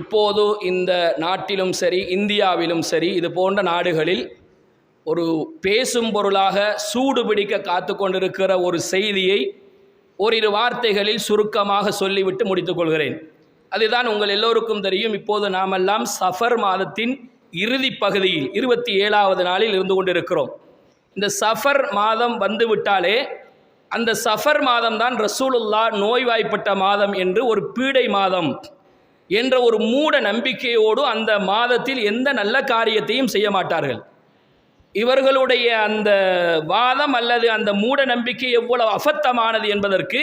இப்போது இந்த நாட்டிலும் சரி இந்தியாவிலும் சரி இது போன்ற நாடுகளில் ஒரு பேசும் பொருளாக சூடு பிடிக்க காத்து கொண்டிருக்கிற ஒரு செய்தியை ஓரிரு வார்த்தைகளில் சுருக்கமாக சொல்லிவிட்டு முடித்துக்கொள்கிறேன் அதுதான் உங்கள் எல்லோருக்கும் தெரியும் இப்போது நாமெல்லாம் சஃபர் மாதத்தின் இறுதி பகுதியில் இருபத்தி ஏழாவது நாளில் இருந்து கொண்டிருக்கிறோம். இந்த சஃபர் மாதம் வந்துவிட்டாலே அந்த சஃபர் மாதம்தான் ரசூலுல்லா நோய்வாய்ப்பட்ட மாதம் என்று ஒரு பீடை மாதம் என்ற ஒரு மூட நம்பிக்கையோடு அந்த மாதத்தில் எந்த நல்ல காரியத்தையும் செய்ய மாட்டார்கள். இவர்களுடைய அந்த வாதம் அல்லது அந்த மூட நம்பிக்கை எவ்வளவு அபத்தமானது என்பதற்கு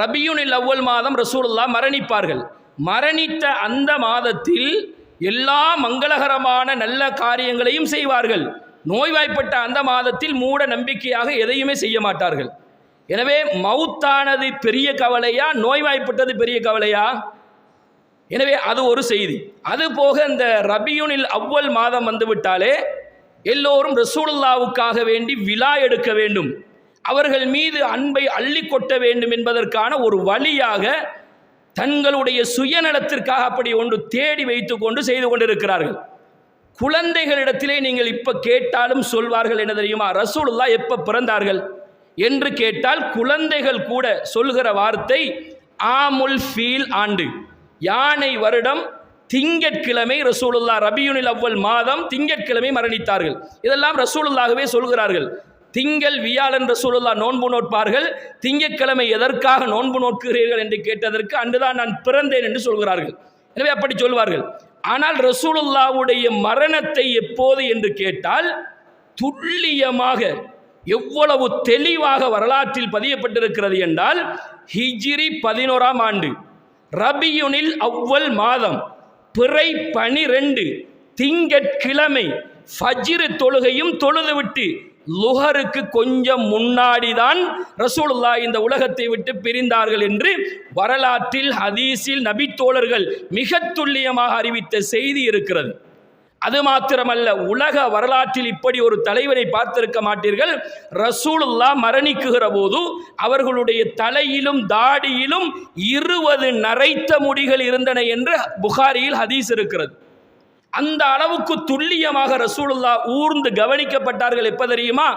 ரபியுனில் அவ்வல் மாதம் ரசூலுல்லா மரணிப்பார்கள். மரணித்த அந்த மாதத்தில் எல்லா மங்களகரமான நல்ல காரியங்களையும் செய்வார்கள். நோய்வாய்ப்பட்ட அந்த மாதத்தில் மூட நம்பிக்கையாக எதையுமே செய்ய மாட்டார்கள். எனவே மவுத்தானது பெரிய கவலையா நோய்வாய்ப்பட்டது பெரிய கவலையா? எனவே அது ஒரு செய்தி. அது போக இந்த ரபியுனில் அவ்வல் மாதம் வந்துவிட்டாலே எல்லோரும் ரசூலுல்லாவுக்காக வேண்டி விழா எடுக்க வேண்டும். அவர்கள் மீது அன்பை அள்ளி கொட்ட வேண்டும் என்பதற்கான ஒரு வழியாக தங்களுடைய சுயநலத்திற்காக அப்படி ஒன்று தேடி வைத்து கொண்டு செய்து கொண்டிருக்கிறார்கள். குழந்தைகளிடத்திலே நீங்கள் இப்போ கேட்டாலும் சொல்வார்கள் என்ன தெரியுமா? ரசூலுல்லா எப்போ பிறந்தார்கள் என்று கேட்டால் குழந்தைகள் கூட சொல்கிற வார்த்தை ஆமுல் ஃபீல் ஆண்டு. யானை வருடம் திங்கட்கிழமை ரசூலுல்லா ரபியுனில் அவ்வல் மாதம் திங்கட்கிழமை மரணித்தார்கள். இதெல்லாம் ரசூலுல்லாகவே சொல்கிறார்கள். திங்கள் வியாழன் ரசூலுல்லா நோன்பு நோட்பார்கள் திங்கட்கிழமை எதற்காக நோன்பு நோட்கிறீர்கள் என்று கேட்டதற்கு அன்றுதான் நான் பிறந்தேன் என்று சொல்கிறார்கள். எனவே அப்படி சொல்வார்கள். ஆனால் ரசூலுல்லாவுடைய மரணத்தை எப்போது என்று கேட்டால் துல்லியமாக எவ்வளவு தெளிவாக வரலாற்றில் பதியப்பட்டிருக்கிறது என்றால் ஹிஜ்ரி பதினோராம் ஆண்டு. ரபியுனில் அவ்வல் மாதம் பிறை பனிரெண்டு திங்கட்கிழமை ஃபஜ்ரு தொழுகையும் தொழுதுவிட்டு லுஹருக்கு கொஞ்சம் முன்னாடி தான் ரசூலுல்லா இந்த உலகத்தை விட்டு பிரிந்தார்கள் என்று வரலாற்றில் ஹதீஸில் நபித்தோழர்கள் மிக துல்லியமாக அறிவித்த செய்தி இருக்கிறது. அது மாத்திரமல்ல உலக வரலாற்றில் இப்படி ஒரு தலைவரை பார்த்திருக்க மாட்டீர்கள். ரசூலுல்லா மரணிக்குகிற போது அவர்களுடைய தலையிலும் தாடியிலும் இருபது நரைத்த முடிகள் இருந்தன என்று புகாரியில் ஹதீஸ் இருக்கிறது. அந்த அளவுக்கு துல்லியமாக ரசூலுல்லா ஊர்ந்து கவனிக்கப்பட்டார்கள். எப்ப தெரியுமா?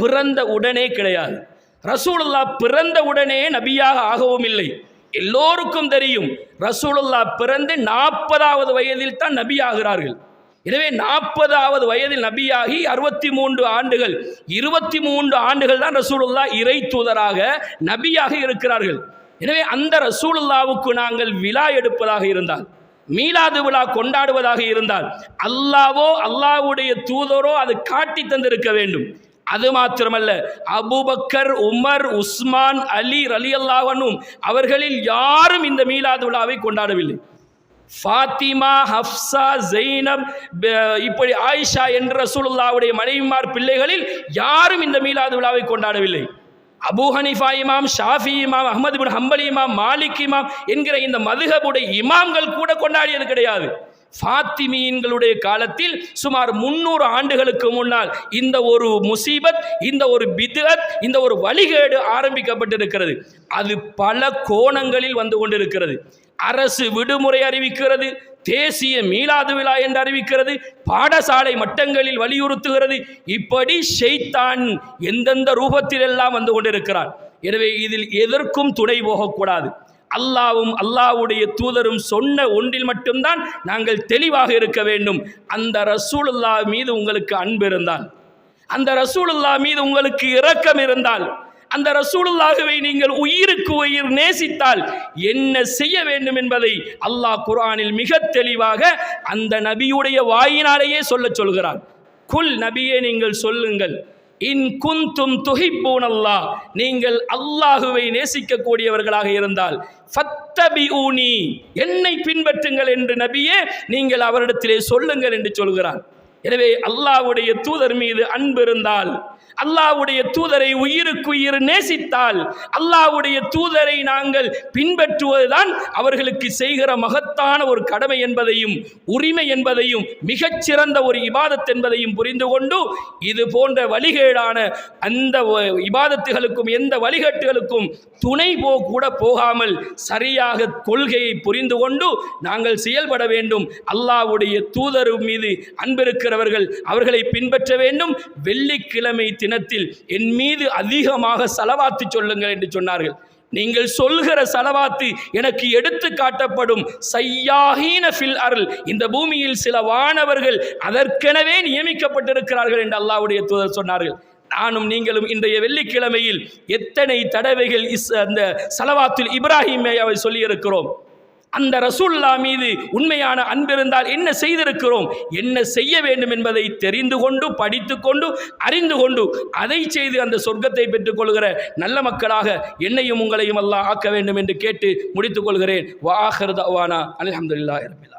பிறந்த உடனே கிடையாது. ரசூலுல்லா பிறந்த உடனே நபியாக ஆகவும் இல்லை. எல்லோருக்கும் தெரியும் ரசூலுல்லா பிறந்து நாற்பதாவது வயதில் தான் நபி ஆகிறார்கள். எனவே நாற்பதாவது வயதில் நபியாகி அறுபத்தி மூன்று ஆண்டுகள் இருபத்தி மூன்று ஆண்டுகள் தான் ரசூலுல்லா இறை தூதராக நபியாக இருக்கிறார்கள். எனவே அந்த ரசூலுல்லாவுக்கு நாங்கள் விழா எடுப்பதாக இருந்தால் மீலாது விழா கொண்டாடுவதாக இருந்தால் அல்லாவோ அல்லாவுடைய தூதரோ அது காட்டி தந்திருக்க வேண்டும். அது மாத்திரமல்ல அபுபக்கர் உமர் உஸ்மான் அலி ரலி அல்லாவனும் அவர்களில் யாரும் இந்த மீலாது விழாவை கொண்டாடவில்லை. ஃபாத்திமா ஹப்சா ஜெய்னப் இப்படி ஆயிஷா என்ற ரசூலுல்லாவுடைய மனைவிமார் பிள்ளைகளில் யாரும் இந்த மீலாது விழாவை கொண்டாடவில்லை. அபு ஹனிஃபா இமாம் ஷாஃபி இமாம் அஹமது பின் ஹம்பலி இமாம் மாலிக் இமாம் என்கிற இந்த மதுகபுடைய இமாம்கள் கூட கொண்டாடியது கிடையாது. ஃபாத்திமீன்களுடைய காலத்தில் சுமார் முன்னூறு ஆண்டுகளுக்கு முன்னால் இந்த ஒரு முசீபத் இந்த ஒரு பிதத் இந்த ஒரு வழிகேடு ஆரம்பிக்கப்பட்டிருக்கிறது. அது பல கோணங்களில் வந்து கொண்டிருக்கிறது. அரசு விடுமுறை அறிவிக்கிறது தேசிய மீளாது விழா என்று அறிவிக்கிறது பாடசாலை மட்டங்களில் வலியுறுத்துகிறது. இப்படி ஷெய்தான் எந்தெந்த ரூபத்திலெல்லாம் வந்து கொண்டிருக்கிறார் எனவே இதில் எதற்கும் துணை போகக்கூடாது. அல்லாவும் அல்லாவுடைய தூதரும் சொன்ன ஒன்றில் மட்டும்தான் நாங்கள் தெளிவாக இருக்க வேண்டும். அந்த ரசூலுல்லா மீது உங்களுக்கு அன்பு இருந்தால் அந்த ரசூலுல்லா மீது உங்களுக்கு இரக்கம் இருந்தால் அந்த ரசூலுல்லாகவே நீங்கள் உயிருக்கு உயிர் நேசித்தால் என்ன செய்ய வேண்டும் என்பதை அல்லாஹ் குரானில் மிக தெளிவாக அந்த நபியுடைய வாயினாலேயே சொல்ல சொல்கிறான். குல் நபியே நீங்கள் சொல்லுங்கள். இன் குந்தும் துஹிப்பூன் அல்லாஹ் நீங்கள் அல்லாஹுவை நேசிக்கக்கூடியவர்களாக இருந்தால் ஃபத்தபி ஊனி என்னை பின்பற்றுங்கள் என்று நபியே நீங்கள் அவரிடத்திலே சொல்லுங்கள் என்று சொல்கிறார் எனவே அல்லாஹ்வுடைய தூதர் மீது அன்பு இருந்தால் அல்லாஹ்வுடைய தூதரை உயிருக்குயிர் நேசித்தால் அல்லாஹ்வுடைய தூதரை நாங்கள் பின்பற்றுவதுதான் அவர்களுக்கு செய்கிற மகத்தான ஒரு கடமை என்பதையும் உரிமை என்பதையும் மிகச்சிறந்த ஒரு இபாதத் என்பதையும் புரிந்து கொண்டு இது போன்ற வழிகேடான அந்த இபாதத்துகளுக்கும் எந்த வழிகட்டுகளுக்கும் துணை போ கூட போகாமல் சரியாக கொள்கையை புரிந்து கொண்டு நாங்கள் செயல்பட வேண்டும். அல்லாஹ்வுடைய தூதர் மீது அன்பிருக்கிறவர்கள் அவர்களை பின்பற்ற வேண்டும். வெள்ளிக்கிழமை தினத்தில் என் மீது அதிகமாக செலவாத்து சொல்லுங்கள் என்று சொன்னார்கள். நீங்கள் சொல்கிற செலவாத்து எனக்கு எடுத்து காட்டப்படும். சையாஹீன ஃபில் அருள். இந்த பூமியில் சில வானவர்கள் அதற்கெனவே நியமிக்கப்பட்டிருக்கிறார்கள் என்று அல்லாவுடைய தூதர் சொன்னார்கள். நானும் நீங்களும் இன்றைய வெள்ளிக்கிழமையில் எத்தனை தடவைகள் இஸ் அந்த சலவாத்தில் அவை சொல்லியிருக்கிறோம். அந்த ரசூல்லா மீது உண்மையான அன்பிருந்தால் என்ன செய்திருக்கிறோம்? என்ன செய்ய வேண்டும் என்பதை தெரிந்து கொண்டு படித்து கொண்டு அறிந்து கொண்டு அதை செய்து அந்த சொர்க்கத்தை பெற்றுக்கொள்கிற நல்ல மக்களாக என்னையும் உங்களையும் அல்லாஹ் ஆக்க வேண்டும் என்று கேட்டு முடித்துக் கொள்கிறேன். வாஹர் தவானா அல்ஹம்துலில்லாஹி ரபில்